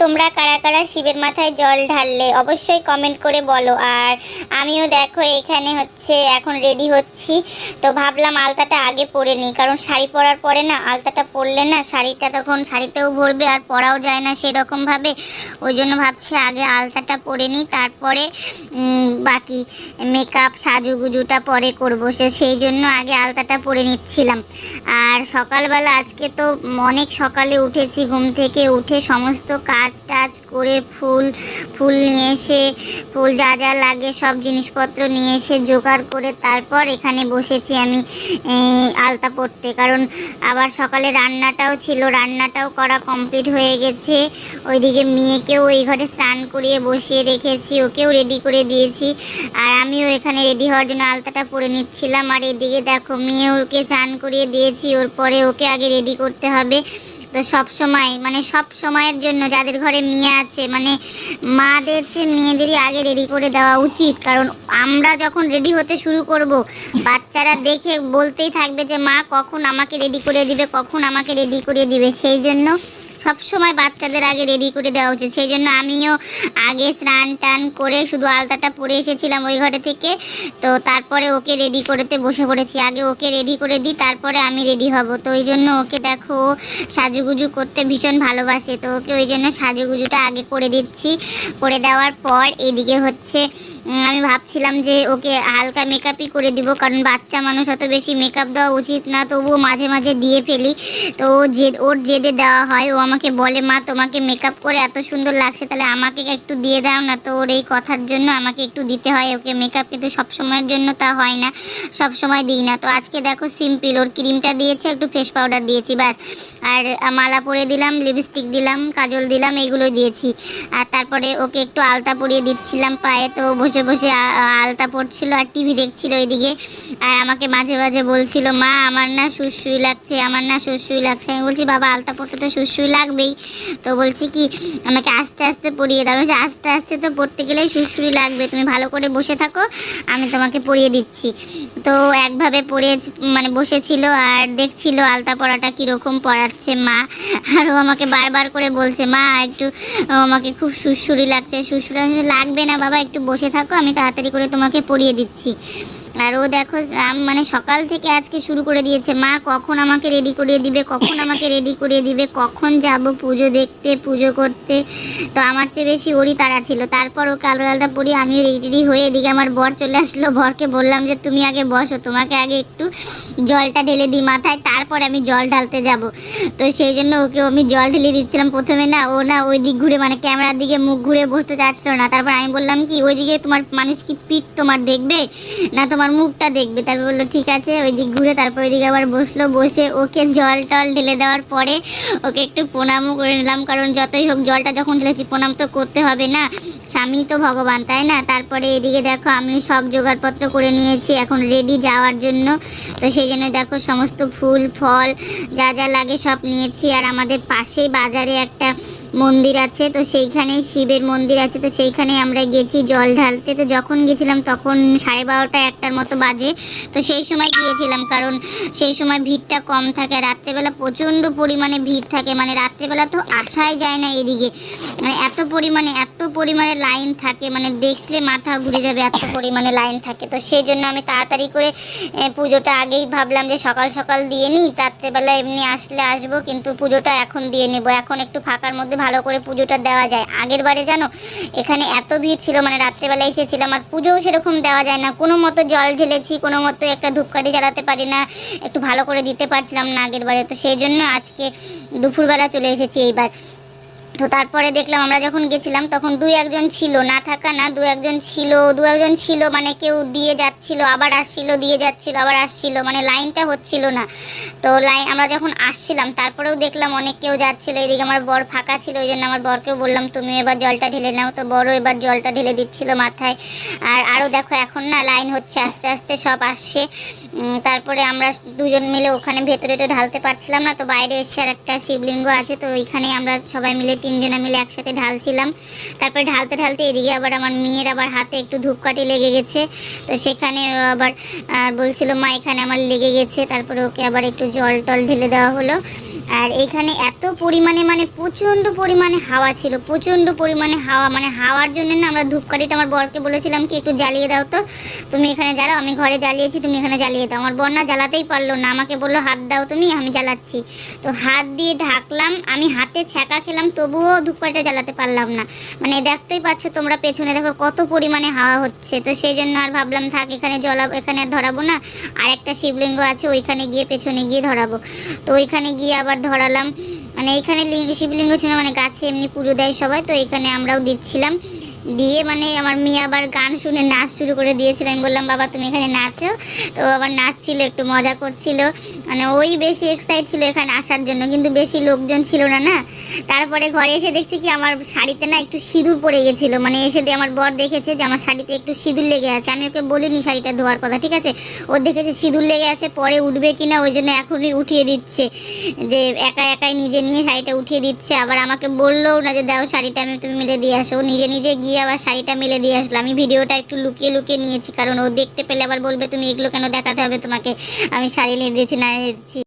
তোমরা কারা কারা শিবের মাথায় জল ঢাললে অবশ্যই কমেন্ট করে বলো। আর আমিও দেখো এখানে হচ্ছে এখন রেডি হচ্ছি। তো ভাবলাম আলতাটা আগে পরে নিই, কারণ শাড়ি পরার পরে না আলতাটা পরলে না শাড়িটা তখন শাড়িতেও ভরবে আর পরাও যায় না সেরকমভাবে ওই জন্য ভাবছি আগে আলতাটা পরে নিই, তারপরে বাকি মেকআপ সাজুগুজুটা পরে করব। সে সেই জন্য আগে আলতাটা পরে নিচ্ছিলাম। আর সকালবেলা আজকে তো অনেক সকালে উঠেছি, ঘুম থেকে উঠে সমস্ত কাজ টাজ করে ফুল ফুল নিয়ে এসে, ফুল যা যা লাগে সব জিনিসপত্র নিয়ে এসে জোগাড় করে তারপর এখানে বসেছি আমি আলতা পরতে। কারণ আবার সকালে রান্নাটাও ছিল, রান্নাটাও করা কমপ্লিট হয়ে গেছে। ওইদিকে মেয়েকেও ওই ঘরে স্নান করিয়ে বসিয়ে রেখেছি, ওকেও রেডি করে দিয়েছি। আর আমিও এখানে রেডি হওয়ার জন্য আলতাটা পরে নিচ্ছিলাম। আর এদিকে দেখো, মেয়ে ওকে চান করিয়ে দিয়েছি, ওর পরে ওকে আগে রেডি করতে হবে। তো সব সময় মানে সব সময়ের জন্য যাদের ঘরে মেয়ে আছে মানে মাদের চেয়ে মেয়েদেরই আগে রেডি করে দেওয়া উচিত। কারণ আমরা যখন রেডি হতে শুরু করব, বাচ্চারা দেখে বলতেই থাকবে যে, মা, কখন আমাকে রেডি করে দিবে, কখন আমাকে রেডি করে দিবে? সেই জন্য সব সময় বাচ্চাদের আগে রেডি করে দেওয়া উচিত। সেই জন্য আমিও আগে স্নান টান করে শুধু আলতাটা পরে এসেছিলাম ওই ঘরে থেকে। তো তারপরে ওকে রেডি করতে বসে পড়েছি। আগে ওকে রেডি করে দিই, তারপরে আমি রেডি হব। তো ওই জন্য ওকে দেখো সাজুগুজু করতে ভীষণ ভালোবাসে। তো ওকে ওই জন্য সাজুগুজুটা আগে করে দিচ্ছি। করে দেওয়ার পর এদিকে হচ্ছে আমি ভাবছিলাম যে ওকে হালকা মেকআপই করে দিব, কারণ বাচ্চা মানুষ অত বেশি মেকআপ দেওয়া উচিত না। তবুও মাঝে মাঝে দিয়ে ফেলি। তো ও যে ওর জেদে দেওয়া হয়। ও আমাকে বলে, মা, তোমাকে মেকআপ করে এত সুন্দর লাগছে, তাহলে আমাকে একটু দিয়ে দাও না। তো ওর এই কথার জন্য আমাকে একটু দিতে হয়। ওকে মেকআপ কিন্তু সব সময়ের জন্য তা হয় না সব সময় দিই না। তো আজকে দেখো সিম্পল ওর ক্রিমটা দিয়েছে, একটু ফেস পাউডার দিয়েছি, ব্যাস। আর মালা পরে দিলাম লিপস্টিক দিলাম, কাজল দিলাম এগুলো দিয়েছি। আর তারপরে ওকে একটু আলতা পরিয়ে দিচ্ছিলাম পায়ে, তো বসে বসে আলতা পড়ছিল আর টিভি দেখছিল ওইদিকে। আর আমাকে মাঝে মাঝে বলছিল মা আমার না সুসুই লাগছে আমার না সুসুই লাগছে। আমি বলছি বাবা আলতা পড়তে তো সুসুই লাগবেই। তো বলছি কি আমাকে আস্তে আস্তে পড়িয়ে দাও। বলছি, আস্তে আস্তে তো পড়তে গেলেই সুসুই লাগবে। তুমি ভালো করে বসে থাকো আমি তোমাকে পড়িয়ে দিচ্ছি। তো একভাবে পড়ে মানে বসেছিল আর দেখছিল আলতা পড়াটা কীরকম পড়াচ্ছে মা। আর ও আমাকে বারবার করে বলছে মা একটু আমাকে খুব সুরসুরি লাগছে। লাগছে। লাগবে না বাবা একটু বসে থাকো আমি তাড়াতাড়ি করে তোমাকে পড়িয়ে দিচ্ছি। আর ও দেখো মানে সকাল থেকে আজকে শুরু করে দিয়েছে। মা কখন আমাকে রেডি করিয়ে দিবে, কখন আমাকে রেডি করিয়ে দিবে, কখন যাব পুজো দেখতে, পুজো করতে। তো আমার চেয়ে বেশি ওরই তারা ছিল। তারপর ওকে আলাদা আলাদা পড়ি আমি রেডি হয়ে এদিকে আমার বর চলে আসলো। বরকে বললাম যে, তুমি আগে বসো, তোমাকে আগে একটু জলটা ঢেলে দিই মাথায়, তারপরে আমি জল ঢালতে যাব। তো সেই জন্য ওকে আমি জল ঢেলে দিচ্ছিলাম। প্রথমে না, ও না ওই দিক ঘুরে মানে ক্যামেরার দিকে মুখ ঘুরে বসতে চাচ্ছিল না। তারপর আমি বললাম কি, ওইদিকে তোমার মানুষ কি পিঠ তোমার দেখবে? না তোমার মুখটা দেখবে, তারপর বলল, ঠিক আছে। ওই দিক ঘুরে তারপর ওইদিকে আবার বসল, বসে ওকে জল টল ঢেলে দেওয়ার পরে ওকে একটু প্রণামও করে নিলাম। কারণ যতই হোক জলটা যখন ঢেলেছি, প্রণাম তো করতে হবে না। স্বামী তো ভগবান, তাই না? তারপরে এদিকে দেখো আমি সব জোগাড়পত্র করে নিয়েছি এখন রেডি যাওয়ার জন্য। তো সেই জন্য দেখো, সমস্ত ফুল, ফল যা যা লাগে সব নিয়েছি। আর আমাদের পাশেই বাজারে একটা মন্দির আছে, তো সেইখানেই শিবের মন্দির আছে, তো সেইখানে আমরা গেছি জল ঢালতে। তো যখন গেছিলাম তখন সাড়ে বারোটা একটার মতো বাজে, তো সেই সময় গিয়েছিলাম কারণ সেই সময় ভিড়টা কম থাকে। রাত্রেবেলা প্রচণ্ড পরিমাণে ভিড় থাকে মানে রাত্রেবেলা তো আসাই যায় না এদিকে। মানে এত পরিমাণে এত পরিমাণে লাইন থাকে মানে দেখলে মাথা ঘুরে যাবে এত পরিমাণে লাইন থাকে। তো সেই জন্য আমি তাড়াতাড়ি করে পুজোটা আগেই ভাবলাম যে সকাল সকাল দিয়ে নিই, রাত্রেবেলা এমনি আসলে আসব, কিন্তু পুজোটা এখন দিয়ে নেব। এখন একটু ফাঁকার মধ্যে ভালো করে পুজোটা দেওয়া যায়। আগের বারে জানো, এখানে এত ভিড় ছিল মানে রাত্রেবেলা এসেছিলাম আর পুজোও সেরকম দেওয়া যায় না। কোনো মতো জল ঢেলেছি, কোনো মতো একটা ধূপকাঠি জ্বালাতে পারি না, একটু ভালো করে দিতে পারছিলাম না আগের বারে। তো সেই জন্য আজকে দুপুরবেলা চলে এসেছি এইবার। তো তারপরে দেখলাম আমরা যখন গেছিলাম, তখন দুই একজন ছিল, না থাকা না, দু একজন ছিল, দু একজন ছিল মানে কেউ দিয়ে যাচ্ছিল, আবার আসছিল, দিয়ে যাচ্ছিল, আবার আসছিল মানে লাইনটা হচ্ছিল না। তো লাইন আমরা যখন আসছিলাম, তারপরেও দেখলাম অনেক কেউ যাচ্ছিল, এদিকে আমার বর ফাঁকা ছিল, ওই জন্য আমার বরকেও বললাম, তুমি এবার জলটা ঢেলে নাও। তো বড় এবার জলটা ঢেলে দিচ্ছিল মাথায়। আর আরও দেখো, এখন না লাইন হচ্ছে, আস্তে আস্তে সব আসছে। তারপরে আমরা দুজন মিলে ওখানে ভেতরে তো ঢালতে পারছিলাম না, তো বাইরে এসে আর একটা শিবলিঙ্গ আছে, তো ওইখানে আমরা সবাই মিলে তিনজনে মিলে একসাথে ঢালছিলাম। তারপরে ঢালতে ঢালতে এদিকে আবার আমার মেয়ের আবার হাতে একটু ধূপকাঠি লেগে গেছে। তো সেখানে আবার বলছিল, মা, এখানে আমার লেগে গেছে। তারপরে ওকে আবার একটু জল টল ঢেলে দেওয়া হলো। আর এখানে এত পরিমাণে মানে প্রচণ্ড পরিমাণে হাওয়া ছিল, প্রচণ্ড পরিমাণে হাওয়া মানে হাওয়ার জন্য না আমরা ধূপকাঠিটা আমার বরকে বলেছিলাম কি একটু জ্বালিয়ে দাও তো। তুমি এখানে জ্বালাও, আমি ঘরে জ্বালিয়েছি, তুমি এখানে জ্বালিয়ে দাও। আমার বর না জ্বালাতেই পারল না, আমাকে বলল, হাত দাও তুমি, আমি জ্বালাচ্ছি। তো হাত দিয়ে ঢাকলাম, আমি হাতে ছ্যাঁকা খেলাম, তবুও ধূপকাঠিটা জ্বালাতে পারলাম না। মানে দেখতেই পাচ্ছ তোমরা পেছনে, দেখো কত পরিমাণে হাওয়া হচ্ছে। তো সেই জন্য আর ভাবলাম, থাক, এখানে জলাবো এখানে আর ধরাবো না আর একটা শিবলিঙ্গ আছে, ওইখানে গিয়ে পেছনে গিয়ে ধরাবো। তো ওইখানে গিয়ে আবার ধরালাম। মানে এখানে লিঙ্গ, শিবলিঙ্গ ছিল মানে গাছে এমনি পুজো দেয় সবাই, তো এখানে আমরাও দিচ্ছিলাম। দিয়ে মানে আমার মেয়ে আবার গান শুনে নাচ শুরু করে দিয়েছিল। আমি বললাম, বাবা, তুমি এখানে নাচো। তো আবার নাচছিল, একটু মজা করছিল। মানে ওই বেশি এক্সাইট ছিল এখানে আসার জন্য, কিন্তু বেশি লোকজন ছিল না না? তারপরে ঘরে এসে দেখছি কি, আমার শাড়িতে না একটু সিঁদুর পড়ে গেছিল। মানে এসে দিয়ে আমার বর দেখেছে যে, আমার শাড়িতে একটু সিঁদুর লেগে আছে। আমি ওকে বলিনি শাড়িটা ধোয়ার কথা, ঠিক আছে? ও দেখেছে সিঁদুর লেগে আছে, পরে উঠবে কি না ওই জন্য এখনই উঠিয়ে দিচ্ছে। যে একা একাই নিজে নিয়ে শাড়িটা উঠিয়ে দিচ্ছে। আবার আমাকে বলল না যে, দাও শাড়িটা আমি, তুমি মিলে দিয়ে আসো। নিজে নিজে গিয়ে আবার শাড়িটা মেলে দিয়ে আসলো। আমি ভিডিওটা একটু লুকিয়ে লুকিয়ে নিয়েছি, কারণ ও দেখতে পেলে আবার বলবে, তুমি এগুলো কেন দেখাতে হবে তোমাকে? আমি শাড়ি নিয়ে দিয়েছি, না